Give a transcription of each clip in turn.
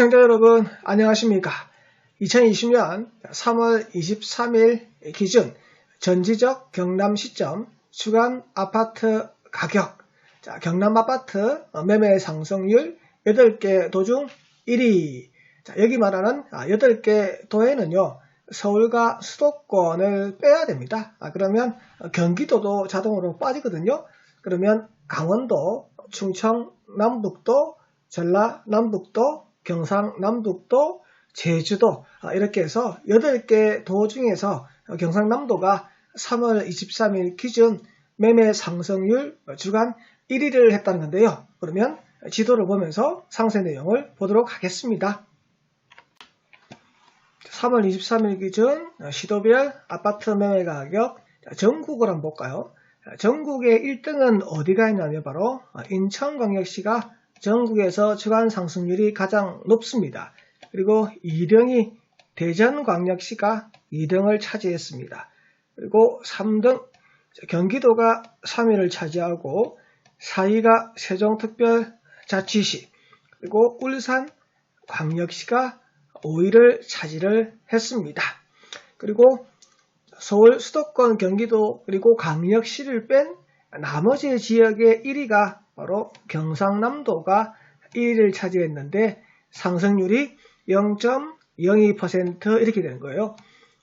시청자 여러분 안녕하십니까? 2020년 3월 23일 기준 전지적 경남 시점 주간 아파트 가격. 자, 경남 아파트 매매 상승률 8개 도 중 1위. 자, 여기 말하는 8개 아, 도에는요 서울과 수도권을 빼야 됩니다. 아, 그러면 경기도도 자동으로 빠지거든요. 그러면 강원도 충청 남북도 전라남북도 경상남북도 제주도 아, 이렇게 해서 8개 도 중에서 경상남도가 3월 23일 기준 매매 상승률 주간 1위를 했다는 건데요. 그러면 지도를 보면서 상세 내용을 보도록 하겠습니다. 3월 23일 기준 시도별 아파트 매매 가격 전국을 한번 볼까요? 전국의 1등은 어디가 있냐면 바로 인천광역시가 전국에서 주간 상승률이 가장 높습니다. 그리고 2등이 대전광역시가 2등을 차지했습니다. 그리고 3등 경기도가 3위를 차지하고 4위가 세종특별자치시 그리고 울산 광역시가 5위를 차지를 했습니다. 그리고 서울 수도권 경기도 그리고 광역시를 뺀 나머지 지역의 1위가 바로 경상남도가 1위를 차지했는데 상승률이 0.02% 이렇게 되는 거예요.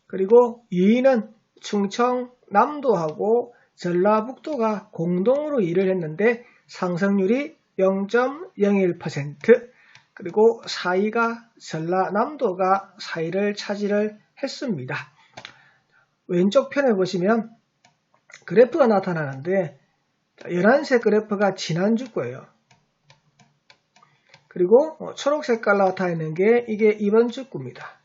그리고 2위는 충청남도하고 전라북도가 공동으로 일을 했는데 상승률이 0.01% 그리고 4위가 전라남도가 4위를 차지를 했습니다. 왼쪽 편에 보시면 그래프가 나타나는데 11색 그래프가 지난주 거예요. 그리고 어, 초록 색깔 나타 있는 게 이게 이번 주 겁니다.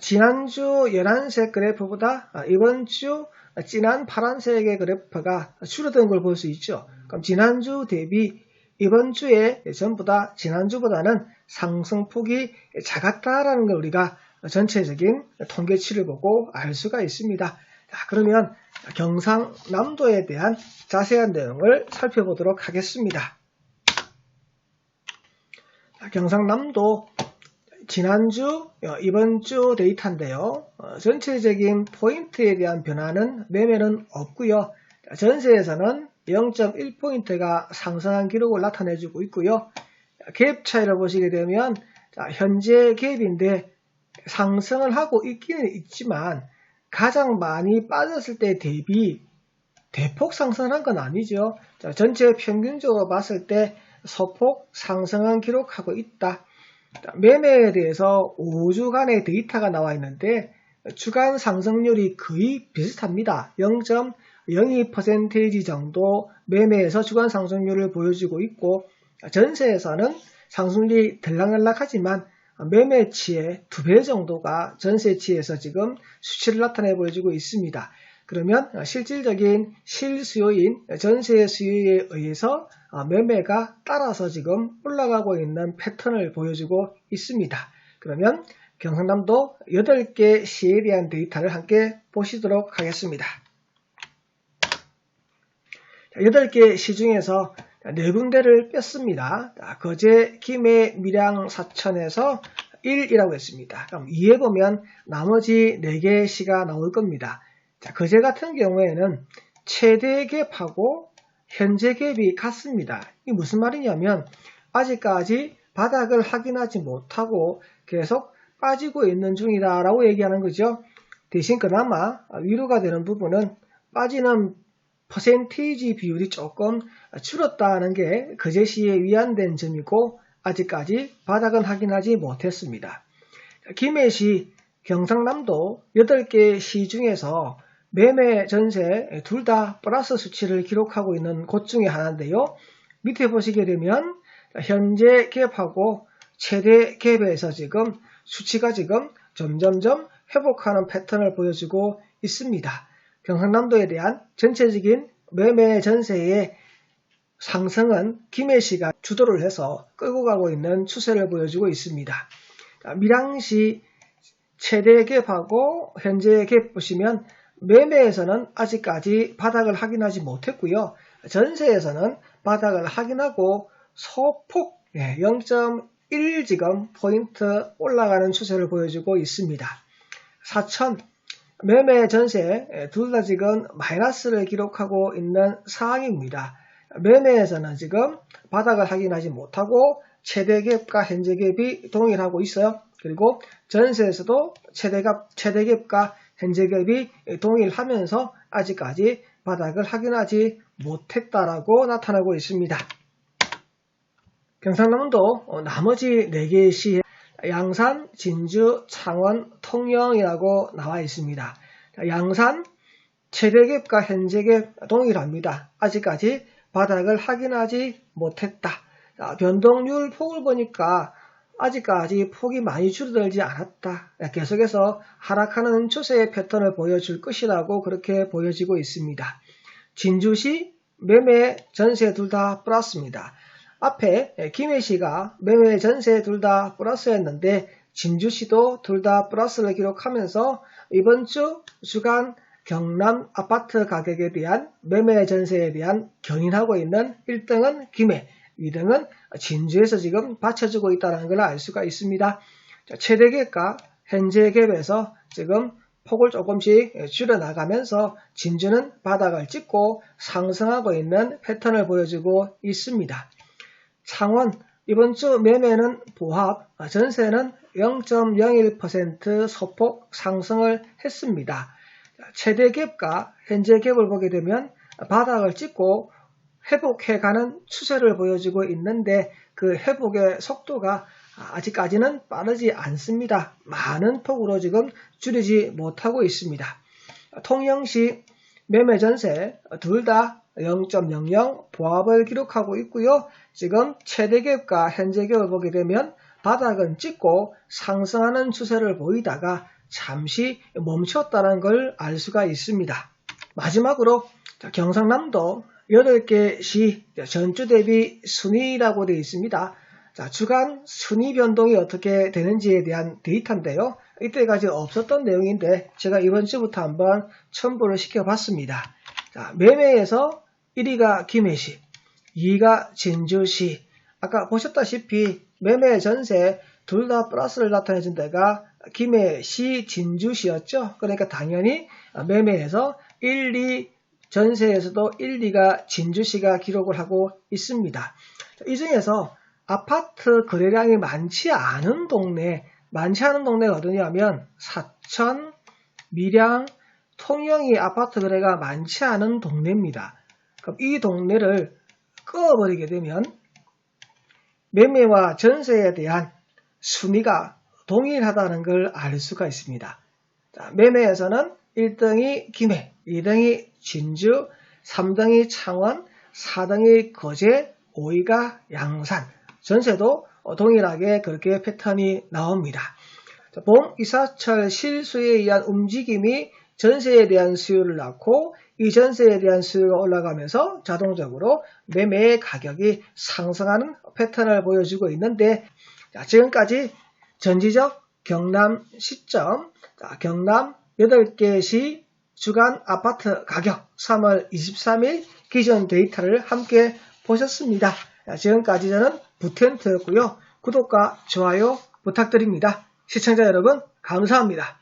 지난주 11색 그래프보다 아, 이번 주 진한 파란색의 그래프가 줄어든 걸 볼 수 있죠. 그럼 지난주 대비 이번 주에 전부 다 지난주보다는 상승폭이 작았다라는 걸 우리가 전체적인 통계치를 보고 알 수가 있습니다. 자, 그러면 경상남도에 대한 자세한 내용을 살펴보도록 하겠습니다. 경상남도 지난주, 어, 이번 주 데이터인데요. 어, 전체적인 포인트에 대한 변화는 매매는 없고요. 전세에서는 0.1포인트가 상승한 기록을 나타내주고 있고요. 갭 차이를 보시게 되면 현재 갭인데 상승을 하고 있기는 있지만 가장 많이 빠졌을 때 대비 대폭 상승한 건 아니죠. 자, 전체 평균적으로 봤을 때 소폭 상승한 기록하고 있다. 매매에 대해서 5주간의 데이터가 나와 있는데 주간 상승률이 거의 비슷합니다. 0.02% 정도 매매에서 주간 상승률을 보여주고 있고 전세에서는 상승률이 들락날락하지만 매매치의 두 배 정도가 전세치에서 지금 수치를 나타내 보여주고 있습니다. 그러면 실질적인 실수요인 전세 수요에 의해서 매매가 따라서 지금 올라가고 있는 패턴을 보여주고 있습니다. 그러면 경상남도 8개 시에 대한 데이터를 함께 보시도록 하겠습니다. 8개 시 중에서 네 군데를 뺐습니다. 거제, 김해, 밀양, 사천에서 1이라고 했습니다. 그럼 이에 보면 나머지 4개 시가 나올 겁니다. 자, 거제 같은 경우에는 최대 갭하고 현재 갭이 같습니다. 이게 무슨 말이냐면 아직까지 바닥을 확인하지 못하고 계속 빠지고 있는 중이다 라고 얘기하는 거죠. 대신 그나마 위로가 되는 부분은 빠지는 퍼센테이지 비율이 조금 줄었다는 게 그 제시에 위안된 점이고 아직까지 바닥은 확인하지 못했습니다. 김해시, 경상남도 8개 시 중에서 매매, 전세 둘 다 플러스 수치를 기록하고 있는 곳 중에 하나인데요. 밑에 보시게 되면 현재 갭하고 최대 갭에서 지금 수치가 지금 점점점 회복하는 패턴을 보여주고 있습니다. 경상남도에 대한 전체적인 매매 전세의 상승은 김해 시가 주도를 해서 끌고 가고 있는 추세를 보여주고 있습니다. 밀양시 최대 갭하고 현재 갭 보시면 매매에서는 아직까지 바닥을 확인하지 못했고요. 전세에서는 바닥을 확인하고 소폭 예, 0.1 지금 포인트 올라가는 추세를 보여주고 있습니다. 4천 매매 전세 둘 다 지금 마이너스를 기록하고 있는 상황입니다. 매매에서는 지금 바닥을 확인하지 못하고 최대 갭과 현재 갭이 동일하고 있어요. 그리고 전세에서도 최대값, 최대 갭과 현재 갭이 동일하면서 아직까지 바닥을 확인하지 못했다라고 나타나고 있습니다. 경상남도 어, 나머지 4개의 시에 양산, 진주, 창원, 통영이라고 나와 있습니다. 양산, 최대갭과 현재갭 동일합니다. 아직까지 바닥을 확인하지 못했다. 변동률 폭을 보니까 아직까지 폭이 많이 줄어들지 않았다. 계속해서 하락하는 추세의 패턴을 보여줄 것이라고 그렇게 보여지고 있습니다. 진주시, 매매, 전세 둘 다 플러스입니다. 앞에 김해시가 매매, 전세 둘 다 플러스였는데 진주시도 둘 다 플러스를 기록하면서 이번 주 주간 경남 아파트 가격에 대한 매매 전세에 대한 견인하고 있는 1등은 김해, 2등은 진주에서 지금 받쳐주고 있다는 걸 알 수가 있습니다. 최대 갭과 현재 갭에서 지금 폭을 조금씩 줄여나가면서 진주는 바닥을 찍고 상승하고 있는 패턴을 보여주고 있습니다. 창원 이번 주 매매는 보합, 전세는 0.01% 소폭 상승을 했습니다. 최대 갭과 현재 갭을 보게 되면 바닥을 찍고 회복해가는 추세를 보여주고 있는데 그 회복의 속도가 아직까지는 빠르지 않습니다. 많은 폭으로 지금 줄이지 못하고 있습니다. 통영시 매매 전세 둘 다 0.00 보합을 기록하고 있고요. 지금 최대 갭과 현재 갭을 보게 되면 바닥은 찍고 상승하는 추세를 보이다가 잠시 멈췄다는 걸 알 수가 있습니다. 마지막으로 경상남도 8개 시 전주 대비 순위라고 되어 있습니다. 자, 주간 순위 변동이 어떻게 되는지에 대한 데이터인데요. 이때까지 없었던 내용인데 제가 이번 주부터 한번 첨부를 시켜봤습니다. 자, 매매에서 1위가 김해시, 2위가 진주시. 아까 보셨다시피 매매 전세 둘 다 플러스를 나타내준 데가 김해시, 진주시였죠. 그러니까 당연히 매매에서 1, 2, 전세에서도 1, 2가 진주시가 기록을 하고 있습니다. 이 중에서 아파트 거래량이 많지 않은 동네, 많지 않은 동네가 어디냐면 사천, 밀양, 통영이 아파트 거래가 많지 않은 동네입니다. 그럼 이 동네를 꺼버리게 되면 매매와 전세에 대한 순위가 동일하다는 걸 알 수가 있습니다. 자, 매매에서는 1등이 김해, 2등이 진주, 3등이 창원, 4등이 거제, 5위가 양산. 전세도 동일하게 그렇게 패턴이 나옵니다. 봄 이사철 실수에 의한 움직임이 전세에 대한 수요를 낳고 이 전세에 대한 수요가 올라가면서 자동적으로 매매 가격이 상승하는 패턴을 보여주고 있는데 지금까지 전지적 경남 시점 경남 8개 시 주간 아파트 가격 3월 23일 기존 데이터를 함께 보셨습니다. 지금까지 저는 부텐트였고요. 구독과 좋아요 부탁드립니다. 시청자 여러분 감사합니다.